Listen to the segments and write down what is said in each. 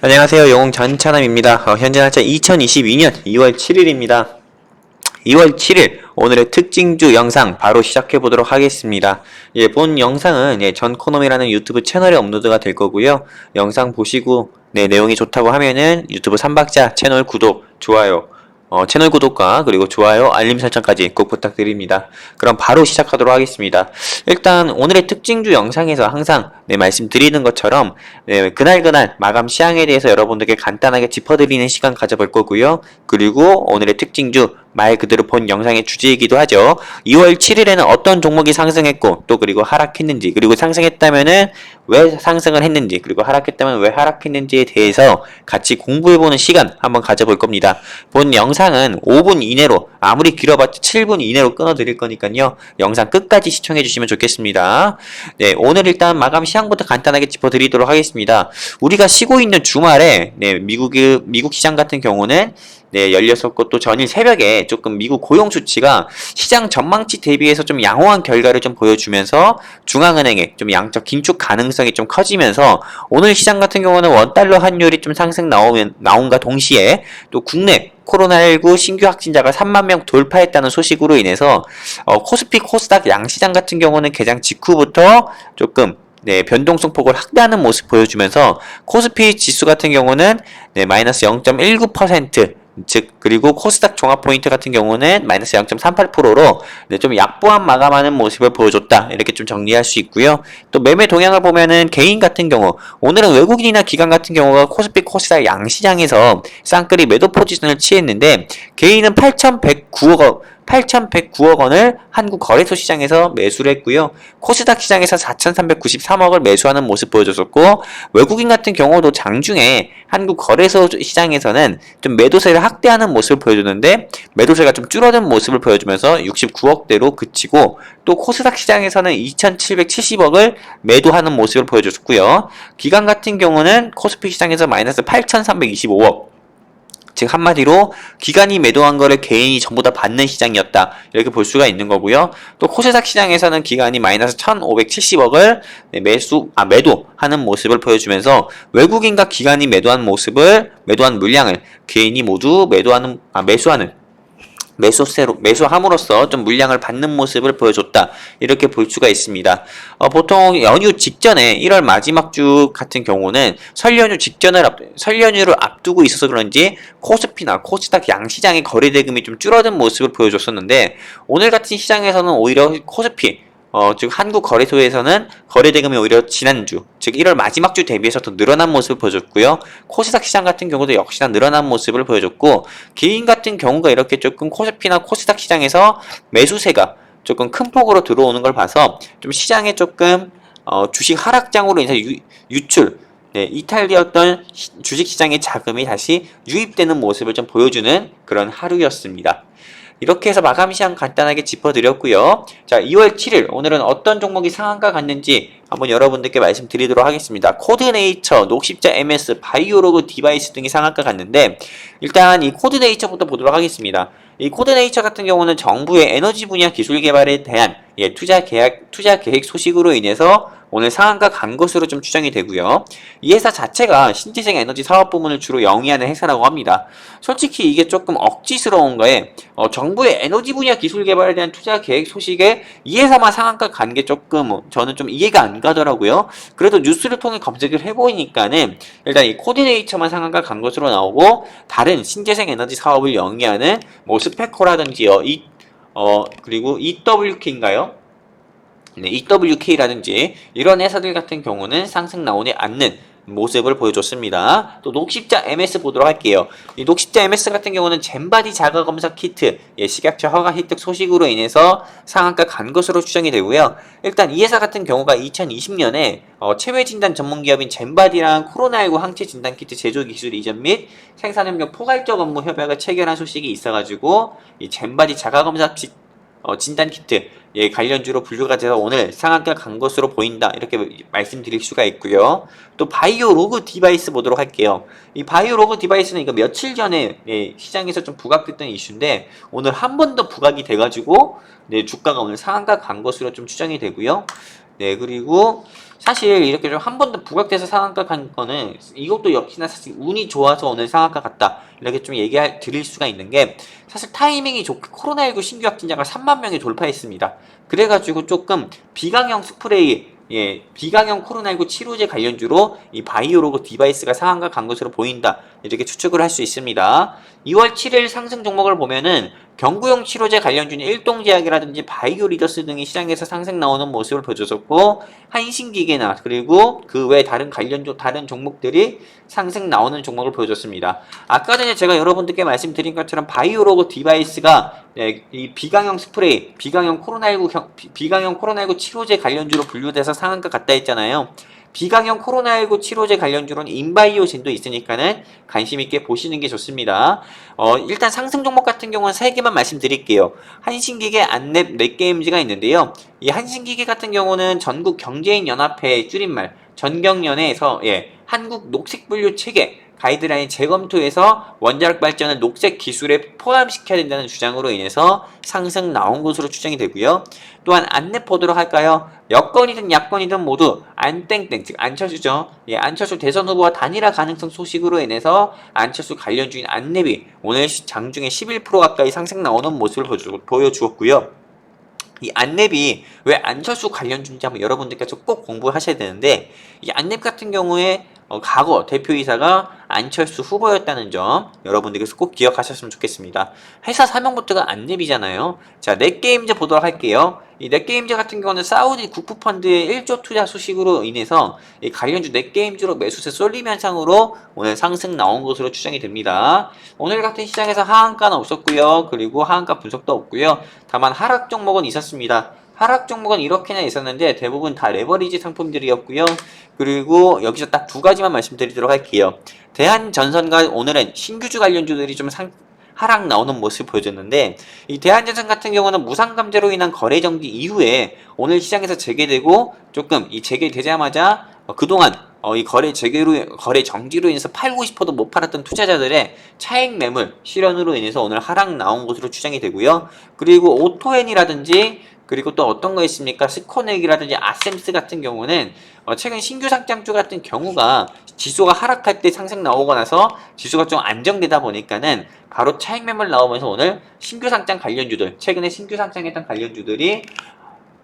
안녕하세요. 영웅 전차남입니다. 어, 현재 날짜 2022년 2월 7일입니다. 2월 7일 오늘의 특징주 영상 바로 시작해 보도록 하겠습니다. 예, 본 영상은 예, 전코놈이라는 유튜브 채널에 업로드가 될 거고요. 영상 보시고 네, 내용이 좋다고 하면은 유튜브 3박자 채널 구독, 좋아요, 어, 채널 구독과 그리고 좋아요, 알림 설정까지 꼭 부탁드립니다. 그럼 바로 시작하도록 하겠습니다. 일단 오늘의 특징주 영상에서 항상 네, 말씀드리는 것처럼 네, 그날그날 마감 시향에 대해서 여러분들께 간단하게 짚어드리는 시간 가져볼 거고요. 그리고 오늘의 특징주 말 그대로 본 영상의 주제이기도 하죠. 2월 7일에는 어떤 종목이 상승했고 또 그리고 하락했는지 그리고 상승했다면은 왜 상승을 했는지 그리고 하락했다면 왜 하락했는지에 대해서 같이 공부해보는 시간 한번 가져볼 겁니다. 본 영상은 5분 이내로 아무리 길어봤자 7분 이내로 끊어드릴 거니까요. 영상 끝까지 시청해주시면 좋겠습니다. 네, 오늘 일단 마감 시향부터 간단하게 짚어드리도록 하겠습니다. 우리가 쉬고 있는 주말에 네, 미국 미국 시장 같은 경우는 네, 열렸었고 또 전일 새벽에 조금 미국 고용 수치가 시장 전망치 대비해서 좀 양호한 결과를 좀 보여주면서 중앙은행의 좀 양적 긴축 가능성이 좀 커지면서 오늘 시장 같은 경우는 원달러 환율이 좀 상승 나오면 나온과 동시에 또 국내 코로나19 신규 확진자가 3만 명 돌파했다는 소식으로 인해서 어, 코스피 코스닥 양시장 같은 경우는 개장 직후부터 조금 네, 변동성 폭을 확대하는 모습 보여주면서 코스피 지수 같은 경우는 네, 마이너스 0.19%, 즉 그리고 코스닥 종합 포인트 같은 경우는 마이너스 0.38%로 네, 좀 약보한 마감하는 모습을 보여줬다 이렇게 좀 정리할 수 있고요. 또 매매 동향을 보면은 개인 같은 경우 오늘은 외국인이나 기관 같은 경우가 코스피 코스닥 양시장에서 쌍끌이 매도 포지션을 취했는데 개인은 8,109억 원 8,109억 원을 한국 거래소 시장에서 매수를 했고요. 코스닥 시장에서 4,393억을 매수하는 모습 보여줬었고 외국인 같은 경우도 장중에 한국 거래소 시장에서는 좀 매도세를 확대하는 모습을 보여주는데 매도세가 좀 줄어든 모습을 보여주면서 69억대로 그치고 또 코스닥 시장에서는 2,770억을 매도하는 모습을 보여줬고요. 기관 같은 경우는 코스피 시장에서 마이너스 8,325억 즉 한마디로 기관이 매도한 거를 개인이 전부 다 받는 시장이었다 이렇게 볼 수가 있는 거고요. 또 코스닥 시장에서는 기관이 마이너스 1,570억을 매수 아 매도하는 모습을 보여주면서 외국인과 기관이 매도한 모습을 매도한 물량을 개인이 모두 매도하는 아 매수하는 매수세로 매수함으로써 좀 물량을 받는 모습을 보여줬다 이렇게 볼 수가 있습니다. 어, 보통 연휴 직전에 1월 마지막 주 같은 경우는 설 연휴 직전을 앞, 설 연휴를 앞두고 있어서 그런지 코스피나 코스닥 양시장의 거래 대금이 좀 줄어든 모습을 보여줬었는데 오늘 같은 시장에서는 오히려 코스피 어, 즉 한국 거래소에서는 거래 대금이 오히려 지난주, 즉 1월 마지막 주 대비해서 더 늘어난 모습을 보여줬고요. 코스닥 시장 같은 경우도 역시나 늘어난 모습을 보여줬고 개인 같은 경우가 이렇게 조금 코스피나 코스닥 시장에서 매수세가 조금 큰 폭으로 들어오는 걸 봐서 좀 시장에 조금 어, 주식 하락장으로 인해서 유, 유출 네, 이탈되었던 시, 주식시장의 자금이 다시 유입되는 모습을 좀 보여주는 그런 하루였습니다. 이렇게 해서 마감 시황 간단하게 짚어드렸고요. 자, 2월 7일 오늘은 어떤 종목이 상한가 갔는지 한번 여러분들께 말씀드리도록 하겠습니다. 코드네이처, 녹십자 MS, 바이오로그 디바이스 등이 상한가 갔는데 일단 이 코드네이처부터 보도록 하겠습니다. 이 코드네이처 같은 경우는 정부의 에너지 분야 기술 개발에 대한 예, 투자 계약, 투자 계획 소식으로 인해서 오늘 상한가 간 것으로 좀 추정이 되고요. 이 회사 자체가 신재생 에너지 사업 부문을 주로 영위하는 회사라고 합니다. 솔직히 이게 조금 억지스러운 거에 어, 정부의 에너지 분야 기술 개발에 대한 투자 계획 소식에 이 회사만 상한가 간 게 조금 저는 좀 이해가 안 가더라고요. 그래도 뉴스를 통해 검색을 해보니까는 일단 이 코디네이처만 상한가 간 것으로 나오고 다른 신재생 에너지 사업을 영위하는 뭐 스페코라든지요, 이, 어, 그리고 EWK인가요? 네, EWK라든지 이런 회사들 같은 경우는 상승 나오지 않는 모습을 보여줬습니다. 또 녹십자 MS 보도록 할게요. 이 녹십자 MS 같은 경우는 젠바디 자가 검사 키트 예, 식약처 허가 혜택 소식으로 인해서 상한가 간 것으로 추정이 되고요. 일단 이 회사 같은 경우가 2020년에 어, 체외 진단 전문 기업인 젠바디랑 코로나19 항체 진단 키트 제조 기술 이전 및 생산 협력 포괄적 업무 협약을 체결한 소식이 있어가지고 이 젠바디 자가 검사 키 어, 진단 키트 예, 관련주로 분류가 돼서 오늘 상한가 간 것으로 보인다 이렇게 말씀드릴 수가 있고요. 또 바이오 로그 디바이스 보도록 할게요. 이 바이오 로그 디바이스는 이거 며칠 전에 예, 시장에서 좀 부각됐던 이슈인데 오늘 한 번 더 부각이 돼가지고 네, 주가가 오늘 상한가 간 것으로 좀 추정이 되고요. 네, 그리고 사실 이렇게 좀 한 번 더 부각돼서 상한가 간 거는 이것도 역시나 사실 운이 좋아서 오늘 상한가 갔다. 이렇게 좀 얘기할 드릴 수가 있는 게 사실 타이밍이 좋게 코로나19 신규 확진자가 3만 명이 돌파했습니다. 그래가지고 조금 비강형 스프레이 예, 비강형 코로나19 치료제 관련주로 이 바이오로그 디바이스가 상한가 간 것으로 보인다. 이렇게 추측을 할 수 있습니다. 2월 7일 상승 종목을 보면은 경구용 치료제 관련주는 일동제약이라든지 바이오 리더스 등이 시장에서 상승 나오는 모습을 보여줬었고 한신기계나 그리고 그 외 다른 관련주 다른 종목들이 상승 나오는 종목을 보여줬습니다. 아까 전에 제가 여러분들께 말씀드린 것처럼 바이오로그 디바이스가 네, 이 비강형 스프레이, 비강형 코로나19 형- 비- 비강형 코로나19 치료제 관련주로 분류돼서 상한가 갔다 했잖아요. 비강형 코로나19 치료제 관련주로는 인바이오진도 있으니까는 관심 있게 보시는 게 좋습니다. 어, 일단 상승 종목 같은 경우는 세 개만 말씀드릴게요. 한신기계, 안랩, 넷게임즈가 있는데요. 이 한신기계 같은 경우는 전국 경제인 연합회의 줄임말 전경련에서 예, 한국 녹색 분류 체계 가이드라인 재검토에서 원자력 발전을 녹색 기술에 포함시켜야 된다는 주장으로 인해서 상승 나온 것으로 추정이 되고요. 또한 안내 보도록 할까요? 여건이든 야건이든 모두 안땡땡 즉 안철수죠. 예, 안철수 대선 후보와 단일화 가능성 소식으로 인해서 안철수 관련주인 안내비 오늘 시- 장중에 11% 가까이 상승 나오는 모습을 보여주, 보여주었고요. 이 안랩이 왜 안철수 관련주인지 한번 여러분들께서 꼭 공부하셔야 되는데 이 안랩 같은 경우에 어, 과거 대표이사가 안철수 후보였다는 점 여러분들께서 꼭 기억하셨으면 좋겠습니다. 회사 사명부터가 안랩이잖아요. 자, 넷게임즈 보도록 할게요. 이 넷게임즈 같은 경우는 사우디 국부펀드의 1조 투자 소식으로 인해서 이 관련주 넷게임즈로 매수세 쏠림 현상으로 오늘 상승 나온 것으로 추정이 됩니다. 오늘 같은 시장에서 하한가는 없었고요. 그리고 하한가 분석도 없고요. 다만 하락 종목은 있었습니다. 하락 종목은 이렇게나 있었는데 대부분 다 레버리지 상품들이었고요. 그리고 여기서 딱 두 가지만 말씀드리도록 할게요. 대한전선과 오늘은 신규주 관련주들이 좀 상, 하락 나오는 모습을 보여줬는데 이 대한전선 같은 경우는 무상감제로 인한 거래 정지 이후에 오늘 시장에서 재개되고 조금 이 재개되자마자 어, 그동안 어, 이 거래 재개로 거래 정지로 인해서 팔고 싶어도 못 팔았던 투자자들의 차익 매물 실현으로 인해서 오늘 하락 나온 것으로 추정이 되고요. 그리고 오토엔이라든지 그리고 또 어떤 거 있습니까? 스코넥이라든지 아셈스 같은 경우는 어, 최근 신규 상장주 같은 경우가 지수가 하락할 때 상승 나오고 나서 지수가 좀 안정되다 보니까는 바로 차익 매물 나오면서 오늘 신규 상장 관련주들 최근에 신규 상장했던 관련주들이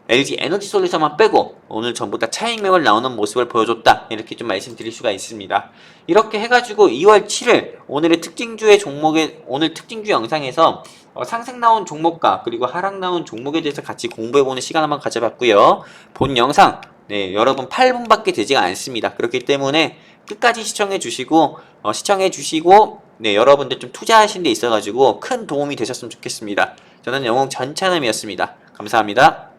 LG 에너지 솔루션만 빼고 오늘 전부 다 차익 매물 나오는 모습을 보여줬다 이렇게 좀 말씀드릴 수가 있습니다. 이렇게 해가지고 2월 7일 오늘의 특징주의 종목의 오늘 특징주 영상에서 어, 상승 나온 종목과 그리고 하락 나온 종목에 대해서 같이 공부해보는 시간 한번 가져봤고요. 본 영상 네 여러분 8분밖에 되지가 않습니다. 그렇기 때문에 끝까지 시청해 주시고 어, 시청해 주시고 네 여러분들 좀 투자하신 데 있어가지고 큰 도움이 되셨으면 좋겠습니다. 저는 영웅 전찬음이었습니다. 감사합니다.